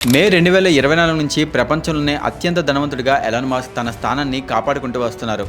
మే రెండు వేల ఇరవై నాలుగు నుంచి ప్రపంచంలోనే అత్యంత ధనవంతుడిగా ఎలాన్ మాస్క్ తన స్థానాన్ని కాపాడుకుంటూ వస్తున్నారు.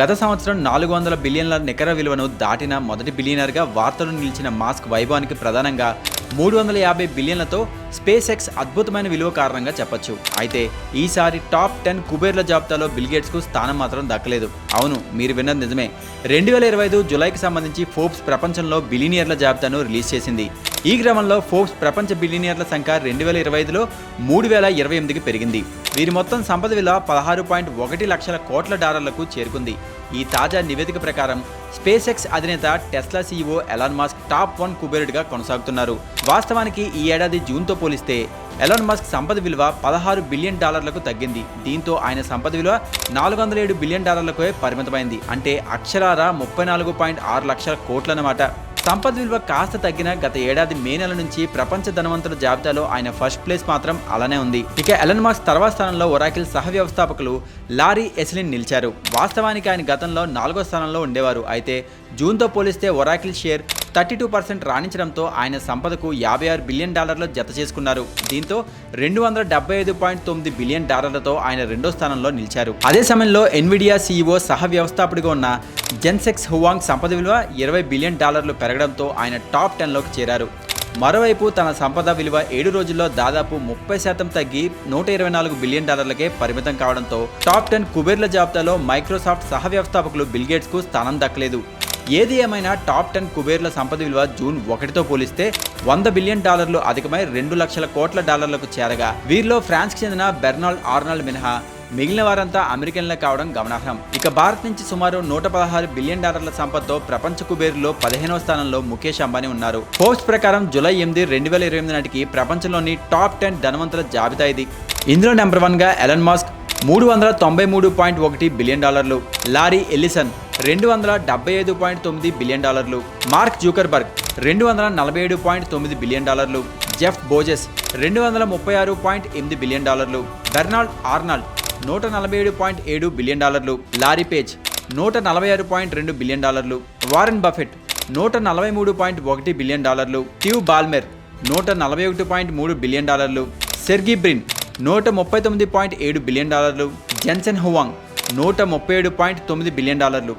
గత సంవత్సరం నాలుగు వందల బిలియన్ల నికర విలువను దాటిన మొదటి బిలియనర్గా వార్తలు నిలిచిన మాస్క్ వైభవానికి ప్రధానంగా మూడు వందల యాభై బిలియన్లతో స్పేస్ ఎక్స్ అద్భుతమైన విలువ కారణంగా చెప్పొచ్చు. అయితే ఈసారి టాప్ టెన్ కుబేర్ల జాబితాలో బిల్గేట్స్కు స్థానం మాత్రం దక్కలేదు. అవును మీరు విన్నది నిజమే. రెండు వేల ఇరవై ఐదు జులైకి సంబంధించి ఫోర్బ్స్ ప్రపంచంలో బిలినియర్ల జాబితాను రిలీజ్ చేసింది. ఈ క్రమంలో ఫోర్బ్స్ ప్రపంచ బిలినియర్ల సంఖ్య రెండు వేల ఇరవై ఐదులో మూడు వేల ఇరవై ఎనిమిదికి పెరిగింది. వీరి మొత్తం సంపద విలువ పదహారు పాయింట్ ఒకటి లక్షల కోట్ల డాలర్లకు చేరుకుంది. ఈ తాజా నివేదిక ప్రకారం స్పేస్ ఎక్స్ అధినేత Tesla CEO Elon Musk top one కుబేరుడిగా కొనసాగుతున్నారు. వాస్తవానికి ఈ ఏడాది జూన్తో పోలిస్తే ఎలాన్ మస్క్ సంపద విలువ పదహారు బిలియన్ డాలర్లకు తగ్గింది. దీంతో ఆయన సంపద విలువ నాలుగు వందల ఏడు బిలియన్ డాలర్లకే పరిమితమైంది. అంటే అక్షరారా ముప్పై నాలుగు పాయింట్ ఆరు లక్షల కోట్లన్నమాట. సంపద విలువ కాస్త తగ్గిన గత ఏడాది మే నెల నుంచి ప్రపంచ ధనవంతుల జాబితాలో ఆయన ఫస్ట్ ప్లేస్ మాత్రం అలానే ఉంది. ఇక ఎలన్ మాస్క్ తర్వాత స్థానంలో ఒరాకిల్ సహ వ్యవస్థాపకులు లారీ ఎస్లిన్ నిలిచారు. వాస్తవానికి ఆయన గతంలో నాలుగో స్థానంలో ఉండేవారు. అయితే జూన్తో పోలిస్తే Oracle share thirty two percent రాణించడంతో ఆయన సంపదకు యాభై ఆరు బిలియన్ డాలర్లు జత చేసుకున్నారు. దీంతో రెండు వందల డెబ్బై ఐదు పాయింట్ తొమ్మిది బిలియన్ డాలర్లతో ఆయన రెండో స్థానంలో నిలిచారు. అదే సమయంలో ఎన్విడియా సీఈఓ సహ వ్యవస్థాపకుడిగా ఉన్న జెన్సెక్స్ హువాంగ్ సంపద విలువ ఇరవై బిలియన్ డాలర్లు పెరగడంతో ఆయన టాప్ టెన్లోకి చేరారు. మరోవైపు తన సంపద విలువ ఏడు రోజుల్లో దాదాపు ముప్పై శాతం తగ్గి నూట ఇరవై నాలుగు బిలియన్ డాలర్లకే పరిమితం కావడంతో టాప్ టెన్ కుబేర్ల జాబితాలో మైక్రోసాఫ్ట్ సహ వ్యవస్థాపకులు బిల్గేట్స్కు స్థానం దక్కలేదు. ఏది ఏమైనా టాప్ టెన్ కుబేర్ల సంపద విలువ జూన్ ఒకటితో పోలిస్తే వంద బిలియన్ డాలర్లు అధికమై రెండు లక్షల కోట్ల డాలర్లకు చేరగా. వీరిలో ఫ్రాన్స్కి చెందిన బెర్నాల్డ్ ఆర్నాల్డ్ మినహా. మిగిలిన వారంతా అమెరికన్లే కావడం గమనార్హం. ఇక భారత్ నుంచి సుమారు నూట పదహారు బిలియన్ డాలర్ల సంపదతో ప్రపంచ కుబేరులో పదిహేనవ స్థానంలో ముఖేష్ అంబానీ ఉన్నారు. పోస్ట్ ప్రకారం జూలై ఎనిమిది రెండు వేల ఇరవై ఎనిమిది నాటికి ప్రపంచంలోని టాప్ టెన్ ధనవంతుల జాబితా ఇది. ఇందులో నెంబర్ వన్గా ఎలన్ మాస్క్ మూడు వందల తొంభై మూడు పాయింట్ ఒకటి బిలియన్ డాలర్లు. లారీ ఎల్లిసన్ రెండు వందల డెబ్బై ఐదు పాయింట్ తొమ్మిది బిలియన్ డాలర్లు. మార్క్ జూకర్బర్గ్ రెండు వందల నలభై ఏడు పాయింట్ తొమ్మిది బిలియన్ డాలర్లు. జెఫ్ బోజెస్ రెండు వందల ముప్పై ఆరు పాయింట్ ఎనిమిది బిలియన్ డాలర్లు. బెర్నాల్డ్ ఆర్నాల్డ్ నూట నలభై ఏడు పాయింట్ ఏడు బిలియన్ డాలర్లు. లారీ పేజ్ నూట నలభై ఆరు పాయింట్ రెండు బిలియన్ డాలర్లు. వారెన్ బఫెట్ నూట నలభై మూడు పాయింట్ ఒకటి బిలియన్ డాలర్లు. టివ్ బాల్మెర్ నూట నలభై ఒకటి పాయింట్ మూడు బిలియన్ డాలర్లు. సెర్గీ బ్రిన్ నూట ముప్పై తొమ్మిది పాయింట్ ఏడు బిలియన్ డాలర్లు. జెన్సెన్ హువాంగ్ నూట ముప్పై ఏడు పాయింట్ తొమ్మిది బిలియన్ డాలర్లు.